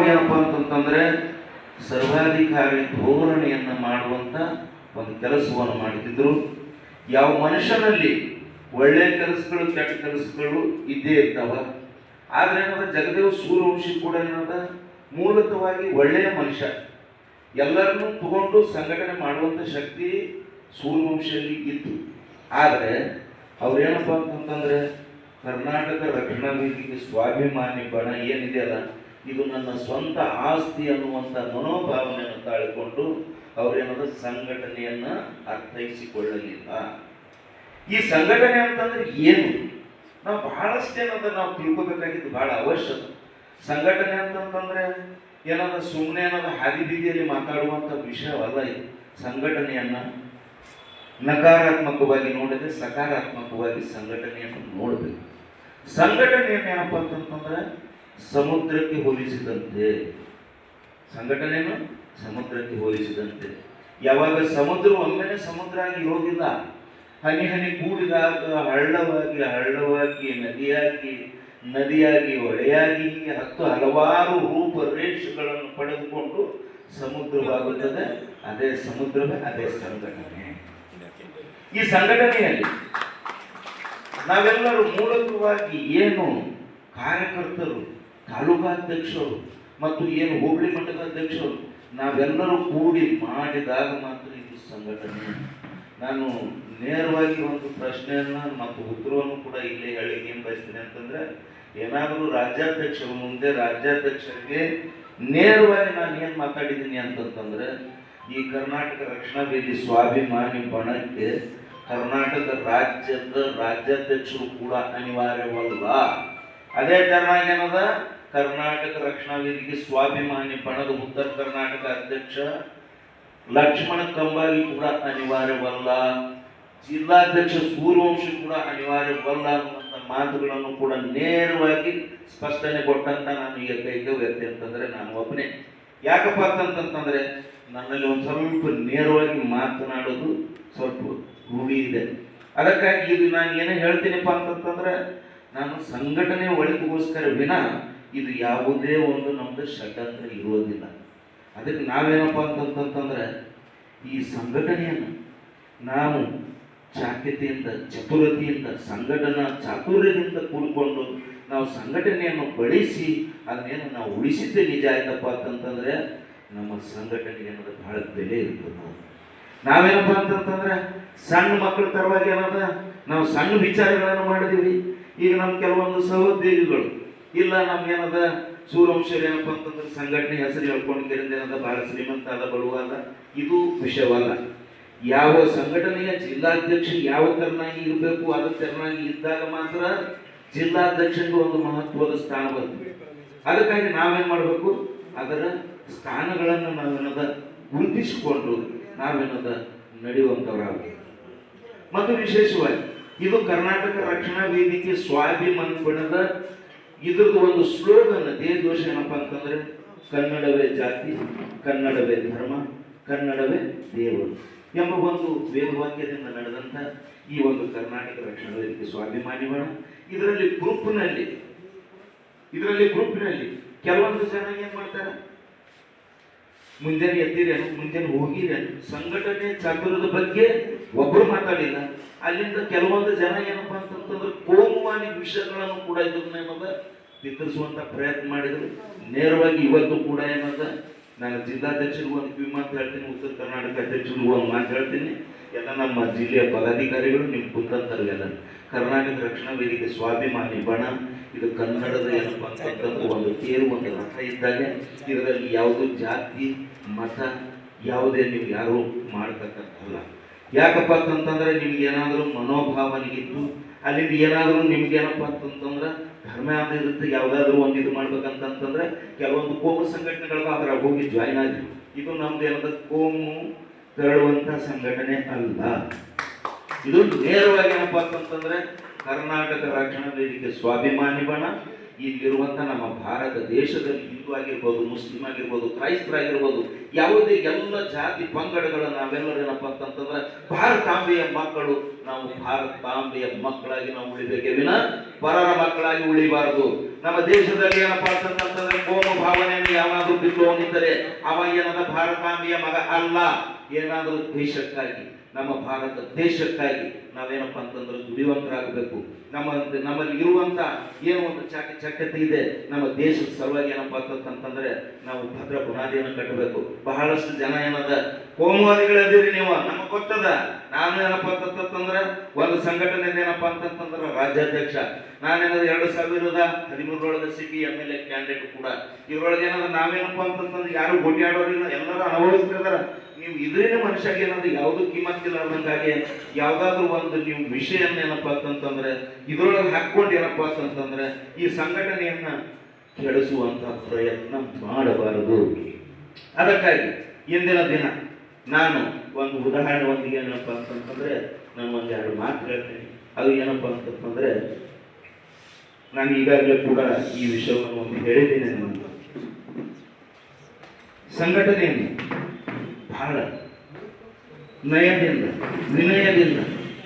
ಏನಪ್ಪ ಅಂತಂತಂದ್ರೆ ಸರ್ವಾಧಿಕಾರಿ ಧೋರಣೆಯನ್ನು ಮಾಡುವಂತ ಒಂದು ಕೆಲಸವನ್ನು ಮಾಡುತ್ತಿದ್ದರು ಯಾವ ಮನುಷ್ಯನಲ್ಲಿ ಒಳ್ಳೆಯ ಕೆಲಸಗಳು, ಕೆಟ್ಟ ಕೆಲಸಗಳು ಇದ್ದೇ ಇರ್ತಾವ. ಆದರೆ ಏನಂದ್ರೆ ಜಗದೇವ ಸೂರ್ಯವಂಶಿ ಕೂಡ ಏನದ, ಮೂಲತವಾಗಿ ಒಳ್ಳೆಯ ಮನುಷ್ಯ. ಎಲ್ಲರನ್ನೂ ತಗೊಂಡು ಸಂಘಟನೆ ಮಾಡುವಂತ ಶಕ್ತಿ ಸೂರ್ಯವಂಶದಲ್ಲಿ ಇತ್ತು. ಆದರೆ ಅವ್ರೇನಪ್ಪ ಅಂತಂದ್ರೆ ಕರ್ನಾಟಕ ರಕ್ಷಣಾ ವೇದಿಕೆ ಸ್ವಾಭಿಮಾನಿ ಬಣ ಏನಿದೆಯಲ್ಲ ಇದು ನನ್ನ ಸ್ವಂತ ಆಸ್ತಿ ಅನ್ನುವಂಥ ಮನೋಭಾವನೆಯನ್ನು ತಾಳಿಕೊಂಡು ಅವರೇನದ ಸಂಘಟನೆಯನ್ನು ಅರ್ಥೈಸಿಕೊಳ್ಳಲಿಲ್ಲ. ಈ ಸಂಘಟನೆ ಅಂತಂದ್ರೆ ಏನು? ನಾವು ಬಹಳಷ್ಟು ಏನದ ನಾವು ತಿಳ್ಕೊಬೇಕಾಗಿದ್ದು ಬಹಳ ಅವಶ್ಯಕ ಸಂಘಟನೆ ಅಂತಂತಂದ್ರೆ ಏನಾದ್ರು ಸುಮ್ಮನೆ ಏನಾದ್ರು ಹಾದಿ ಬೀದಿಯಲ್ಲಿ ಮಾತಾಡುವಂಥ ವಿಷಯವಲ್ಲ ಇದು. ಸಂಘಟನೆಯನ್ನ ನಕಾರಾತ್ಮಕವಾಗಿ ನೋಡಿದ್ರೆ ಸಕಾರಾತ್ಮಕವಾಗಿ ಸಂಘಟನೆಯನ್ನು ನೋಡಬೇಕು. ಸಂಘಟನೆಯನ್ನು ಏನಪ್ಪ ಅಂತಂತಂದ್ರೆ ಸಮುದ್ರಕ್ಕೆ ಹೋಲಿಸಿದಂತೆ. ಸಂಘಟನೆನು ಸಮುದ್ರಕ್ಕೆ ಹೋಲಿಸಿದಂತೆ. ಯಾವಾಗ ಸಮುದ್ರ ಒಮ್ಮೆನೆ ಸಮುದ್ರ ಆಗಿ ಹೋಗಿಲ್ಲ. ಹನಿ ಹನಿ ಕೂಡಿದಾಗ ಹಳ್ಳವಾಗಿ ಹಳ್ಳವಾಗಿ ನದಿಯಾಗಿ ನದಿಯಾಗಿ ಹೊಳೆಯಾಗಿ ಹೀಗೆ ಹತ್ತು ಹಲವಾರು ರೂಪ ರೇಷಗಳನ್ನು ಪಡೆದುಕೊಂಡು ಸಮುದ್ರವಾಗುತ್ತದೆ. ಅದೇ ಸಮುದ್ರವೇ ಅದೇ ಸಂಘಟನೆ. ಈ ಸಂಘಟನೆಯಲ್ಲಿ ನಾವೆಲ್ಲರೂ ಮೂಲಕವಾಗಿ ಏನು ಕಾರ್ಯಕರ್ತರು ತಾಲೂಕಾಧ್ಯಕ್ಷರು ಮತ್ತು ಏನು ಹೋಬಳಿ ಮಟ್ಟದ ಅಧ್ಯಕ್ಷರು, ನಾವೆಲ್ಲರೂ ಕೂಡಿ ಮಾಡಿದಾಗ ಮಾತ್ರ ಇದು ಸಂಘಟನೆ. ನಾನು ನೇರವಾಗಿ ಒಂದು ಪ್ರಶ್ನೆಯನ್ನು ಮತ್ತು ಉತ್ತರವನ್ನು ಕೂಡ ಇಲ್ಲೇ ಹೇಳಿ ಏನು ಬಯಸ್ತೀನಿ ಅಂತಂದ್ರೆ, ಏನಾದರೂ ರಾಜ್ಯಾಧ್ಯಕ್ಷರ ಮುಂದೆ ರಾಜ್ಯಾಧ್ಯಕ್ಷರಿಗೆ ನೇರವಾಗಿ ನಾನು ಏನು ಮಾತಾಡಿದ್ದೀನಿ ಅಂತಂತಂದ್ರೆ, ಈ ಕರ್ನಾಟಕ ರಕ್ಷಣಾ ವೇದಿ ಸ್ವಾಭಿಮಾನಿ ಬಣಕ್ಕೆ ಕರ್ನಾಟಕ ರಾಜ್ಯದ ರಾಜ್ಯಾಧ್ಯಕ್ಷರು ಕೂಡ ಅನಿವಾರ್ಯವಲ್ಲ ಅದೇ ತರನಾಗಿ ಏನದ? ಕರ್ನಾಟಕ ರಕ್ಷಣಾ ವೇದಿಕೆ ಸ್ವಾಭಿಮಾನಿ ಬಣದ ಉತ್ತರ ಕರ್ನಾಟಕ ಅಧ್ಯಕ್ಷ ಲಕ್ಷ್ಮಣ ಕಂಬಾರಿ ಕೂಡ ಅನಿವಾರ್ಯವಲ್ಲ. ಜಿಲ್ಲಾಧ್ಯಕ್ಷ ಸೂರ್ಯವಂಶಿ ಕೂಡ ಅನಿವಾರ್ಯವಲ್ಲ ಅನ್ನುವಂಥ ಮಾತುಗಳನ್ನು ಕೂಡ ನೇರವಾಗಿ ಸ್ಪಷ್ಟನೆ ಕೊಟ್ಟಂತ ನಾನು ಏಕೈಕ ವ್ಯಕ್ತಿ ಅಂತಂದ್ರೆ ನಾನು ಒಬ್ಬನೇ. ಯಾಕಪ್ಪ ಅಂತಂತಂದ್ರೆ ನನ್ನಲ್ಲಿ ಒಂದು ಸ್ವಲ್ಪ ನೇರವಾಗಿ ಮಾತನಾಡೋದು ಸ್ವಲ್ಪ ರೂಢಿ ಇದೆ. ಅದಕ್ಕಾಗಿ ಇದು ನಾನು ಏನೇ ಹೇಳ್ತೀನಪ್ಪ ಅಂತಂತಂದ್ರೆ ನಾನು ಸಂಘಟನೆ ಒಳಗೋಸ್ಕರ ವಿನ ಇದು ಯಾವುದೇ ಒಂದು ನಮ್ದು ಷಡ್ಯಂತ್ರ ಇರೋದಿಲ್ಲ. ಅದಕ್ಕೆ ನಾವೇನಪ್ಪ ಅಂತಂತಂದ್ರೆ ಈ ಸಂಘಟನೆಯನ್ನು ನಾವು ಚಾಕ್ಯತೆಯಿಂದ ಚತುರತೆಯಿಂದ, ಸಂಘಟನಾ ಚಾತುರ್ಯದಿಂದ ಕೂಡಿಕೊಂಡು ನಾವು ಸಂಘಟನೆಯನ್ನು ಬಳಸಿ ಅದನ್ನೇನು ನಾವು ಉಳಿಸಿದ್ದೆ ನಿಜ ಆಯ್ತಪ್ಪ ಅಂತಂತಂದ್ರೆ, ನಮ್ಮ ಸಂಘಟನೆಗೆ ಅನ್ನೋದು ಬಹಳ ಬೆಲೆ ಇರ್ತದೆ ನಾವೇನಪ್ಪ ಅಂತಂತಂದ್ರೆ, ಸಣ್ಣ ಮಕ್ಕಳ ತರವಾಗಿ ಏನದ ನಾವು ಸಣ್ಣ ವಿಚಾರಗಳನ್ನು ಮಾಡಿದೀವಿ. ಈಗ ನಮ್ಮ ಕೆಲವೊಂದು ಸಹೋದ್ಯೋಗಿಗಳು, ಇಲ್ಲ ನಮ್ಗೇನದ ಸೂರ್ಯವಂಶರು ಏನಪ್ಪ ಅಂತಂದ್ರೆ ಸಂಘಟನೆ ಹೆಸರು ಹೇಳ್ಕೊಂಡಿದ್ದರಿಂದ ಏನದ ಬಹಳ ಶ್ರೀಮಂತ ಅದ, ಬಡವ ಅದ, ಇದು ವಿಷಯವಲ್ಲ. ಯಾವ ಸಂಘಟನೆಯ ಜಿಲ್ಲಾಧ್ಯಕ್ಷ ಯಾವ ತೆರನಾಗಿ ಇರಬೇಕು, ಅದ ತೆರನಾಗಿ ಇದ್ದಾಗ ಮಾತ್ರ ಜಿಲ್ಲಾಧ್ಯಕ್ಷನಿಗೆ ಒಂದು ಮಹತ್ವದ ಸ್ಥಾನ ಬರ್ತದೆ. ಅದಕ್ಕಾಗಿ ನಾವೇನ್ ಮಾಡಬೇಕು? ಅದರ ಸ್ಥಾನಗಳನ್ನು ನಾವೇನದ ಗುರುತಿಸಿಕೊಂಡು ನಾವೇನದ ನಡೆಯುವಂಥವ್ರಾಗಬೇಕು ಮತ್ತು ವಿಶೇಷವಾಗಿ ಇದು ಕರ್ನಾಟಕ ರಕ್ಷಣಾ ವೇದಿಕೆ ಸ್ವಾಭಿಮಾನ ಬಣದ ಇದ್ರದ್ದು ಒಂದು ಸ್ಲೋಗನ್ ದೇಶ ಏನಪ್ಪ ಅಂತಂದ್ರೆ, ಕನ್ನಡವೇ ಜಾತಿ, ಕನ್ನಡವೇ ಧರ್ಮ, ಕನ್ನಡವೇ ದೇವರು ಎಂಬ ಒಂದು ವೇದವಾಕ್ಯದಿಂದ ನಡೆದಂತ ಈ ಒಂದು ಕರ್ನಾಟಕ ರಕ್ಷಣಾ ವೇದಿಕೆ ಸ್ವಾಭಿಮಾನಿ ಇದರಲ್ಲಿ ಗ್ರೂಪ್ನಲ್ಲಿ ಇದರಲ್ಲಿ ಗ್ರೂಪ್ನಲ್ಲಿ ಕೆಲವೊಂದು ಜನ ಏನ್ ಮಾಡ್ತಾರೆ? ಮುಂಜಾನೆ ಎದ್ದಿರೇನು? ಮುಂಜಾನೆ ಹೋಗಿರೇನು? ಸಂಘಟನೆ ಚಾಕುರದ ಬಗ್ಗೆ ಒಬ್ಬರು ಮಾತಾಡಿಲ್ಲ. ಅಲ್ಲಿಂದ ಕೆಲವೊಂದು ಜನ ಏನಪ್ಪಾ ಅಂತಂತಂದ್ರೆ ಕೋಮುವಾದಿ ವಿಷಯಗಳನ್ನು ಕೂಡ ಇದನ್ನ ಏನದ? ಬಿತ್ತರಿಸುವಂತ ಪ್ರಯತ್ನ ಮಾಡಿದ್ರು. ನೇರವಾಗಿ ಇವತ್ತು ಕೂಡ ಏನದ? ನಾನು ಜಿಲ್ಲಾಧ್ಯಕ್ಷರಿಗೂ ಒಂದು ಕಿವಿ ಮಾತು ಹೇಳ್ತೀನಿ, ಉತ್ತರ ಕರ್ನಾಟಕ ಅಧ್ಯಕ್ಷರಿಗೂ ಒಂದು ಮಾತು ಹೇಳ್ತೀನಿ. ಎಲ್ಲ ನಮ್ಮ ಜಿಲ್ಲೆಯ ಪದಾಧಿಕಾರಿಗಳು ನಿಮ್ಗೆ ಕುಂತಂತರು ಎಲ್ಲ ಕರ್ನಾಟಕ ರಕ್ಷಣಾ ವೇದಿಕೆ ಸ್ವಾಭಿಮಾನಿ ಬಣ ಇದು ಕನ್ನಡದ ಏನಪ್ಪ ಒಂದು ತೇರು ಒಂದು ರಥ ಇದ್ದಾಗೆ ಇದರಲ್ಲಿ ಯಾವುದು ಜಾತಿ, ಮತ, ಯಾವುದೇ ನೀವು ಯಾರು ಮಾಡ್ತಕ್ಕಂಥಲ್ಲ. ಯಾಕಪ್ಪ ಅಂತಂತಂದ್ರೆ ನಿಮ್ಗೆ ಏನಾದರೂ ಮನೋಭಾವನೆಗಿತ್ತು ಅಲ್ಲಿಂದ ಏನಾದರೂ ನಿಮ್ಗೆ ಏನಪ್ಪ ಅಂತಂತಂದ್ರೆ ಧರ್ಮ ಇರುತ್ತೆ, ಯಾವುದಾದ್ರೂ ಒಂದು ಇದು ಮಾಡ್ಬೇಕಂತಂತಂದ್ರೆ ಕೆಲವೊಂದು ಕೋಮು ಸಂಘಟನೆಗಳು ಅದ್ರಾಗ ಹೋಗಿ ಜಾಯ್ನ್ ಆಗಿ ಇದು ನಮ್ದು ಏನದ ಕೋಮು ತೆರಳುವಂತ ಸಂಘಟನೆ ಅಲ್ಲ. ಇದು ನೇರವಾಗಿ ಏನಪ್ಪ ಅಂತಂತಂದ್ರೆ ಕರ್ನಾಟಕ ರಕ್ಷಣಾ ವೇದಿಕೆ ಸ್ವಾಭಿಮಾನಿ ಬಣ ಇಲ್ಲಿರುವಂತ ನಮ್ಮ ಭಾರತ ದೇಶದಲ್ಲಿ ಹಿಂದೂ ಆಗಿರ್ಬೋದು, ಮುಸ್ಲಿಂ ಆಗಿರ್ಬೋದು ಕ್ರೈಸ್ತರಾಗಿರ್ಬೋದು ಯಾವುದೇ ಎಲ್ಲ ಜಾತಿ ಪಂಗಡಗಳು ನಾವೆಲ್ಲರೂ ಏನಪ್ಪ ಅಂತಂತಂದ್ರೆ ಭಾರತಾಂಬೆಯ ಮಕ್ಕಳು. ನಾವು ಭಾರತಾಂಬೆಯ ಮಕ್ಕಳಾಗಿ ನಾವು ಉಳಿಬೇಕೆ ವಿನ ಪರರ ಮಕ್ಕಳಾಗಿ ಉಳಿಬಾರದು. ನಮ್ಮ ದೇಶದಲ್ಲಿ ಏನಪ್ಪ ಅಂತಂತಂದ್ರೆ ಕೋಮ ಭಾವನೆಯನ್ನು ಯಾವಾಗಲೂ ಬಿತ್ತುವವನಿದ್ದರೆ ಅವ ಏನದ ಭಾರತಾಂಬೆಯ ಮಗ ಅಲ್ಲ. ಏನಾದರೂ ದೇಶಕ್ಕಾಗಿ ನಮ್ಮ ಭಾರತ ದೇಶಕ್ಕಾಗಿ ನಾವೇನಪ್ಪ ಅಂತಂದ್ರೆ ದುಡಿಯುವಂತರಾಗಬೇಕು ನಮ್ಮ ನಮ್ಮಲ್ಲಿ ಇರುವಂತ ಏನೋ ಒಂದು ಚಾಕ ಚಕ್ಯತೆ ಇದೆ, ನಮ್ಮ ದೇಶದ ಸಲುವಾಗಿ ಏನಪ್ಪ ಅಂತಂತಂದ್ರೆ ನಾವು ಭದ್ರ ಬುನಾದಿಯನ್ನು ಕಟ್ಟಬೇಕು. ಬಹಳಷ್ಟು ಜನ ಏನದ, ಕೋಮುವಾದಿಗಳದಿರಿ ನೀವು, ನಮಗೆ ಗೊತ್ತದ. ನಾನು ಏನಪ್ಪ ಅಂತಂತಂದ್ರೆ ಒಂದು ಸಂಘಟನೆ ಏನಪ್ಪ ಅಂತಂತಂದ್ರೆ ರಾಜ್ಯಾಧ್ಯಕ್ಷ. ನಾನೇನದ ಎರಡು ಸಾವಿರದ ಹದಿಮೂರರೊಳಗೆ sitting M L A, candidate ಕೂಡ. ಇದ್ರೊಳಗೆ ಏನದ ನಾವೇನಪ್ಪ ಅಂತಂತಂದ್ರೆ ಯಾರು ಗೊಡ್ಡಾಡೋರಿಲ್ಲ ಎಲ್ಲರೂ ಅನುಭವಿಸ್ತಿದಾರ ನೀವು ಇದ್ರೇನೆ ಮನುಷ್ಯಗೆ ಯಾವ್ದು ಯಾವುದು ಕಿಮ್ಮತ್ತಿಲ್ಲಾರ್ದಂಗಾಗಿ ಯಾವ್ದಾದ್ರು ಒಂದು ನೀವು ವಿಷಯ ಏನಪ್ಪ ಅಂತಂದ್ರೆ, ಇದ್ರೊಳಗೆ ಹಾಕೊಂಡು ಏನಪ್ಪ ಅಂತಂದ್ರೆ, ಈ ಸಂಘಟನೆಯನ್ನ ಕೆಡಿಸುವಂತ ಪ್ರಯತ್ನ ಮಾಡಬಾರದು. ಅದಕ್ಕಾಗಿ ಇಂದಿನ ದಿನ ನಾನು ಒಂದು ಉದಾಹರಣೆ ಒಂದಿಗೆ ಏನಪ್ಪ ಅಂತಂತಂದ್ರೆ ನಾನು ಒಂದೆರಡು ಮಾತು ಹೇಳ್ತೀನಿ. ಅದು ಏನಪ್ಪ ಅಂತಂತಂದ್ರೆ ನಾನು ಈಗಾಗಲೇ ಕೂಡ ಈ ವಿಷಯವನ್ನು ಒಂದು ಹೇಳಿದ್ದೇನೆ ನಾನು. ಸಂಘಟನೆಯನ್ನು ಬಹಳ ನಯದಿಂದ ವಿನಯದಿಂದ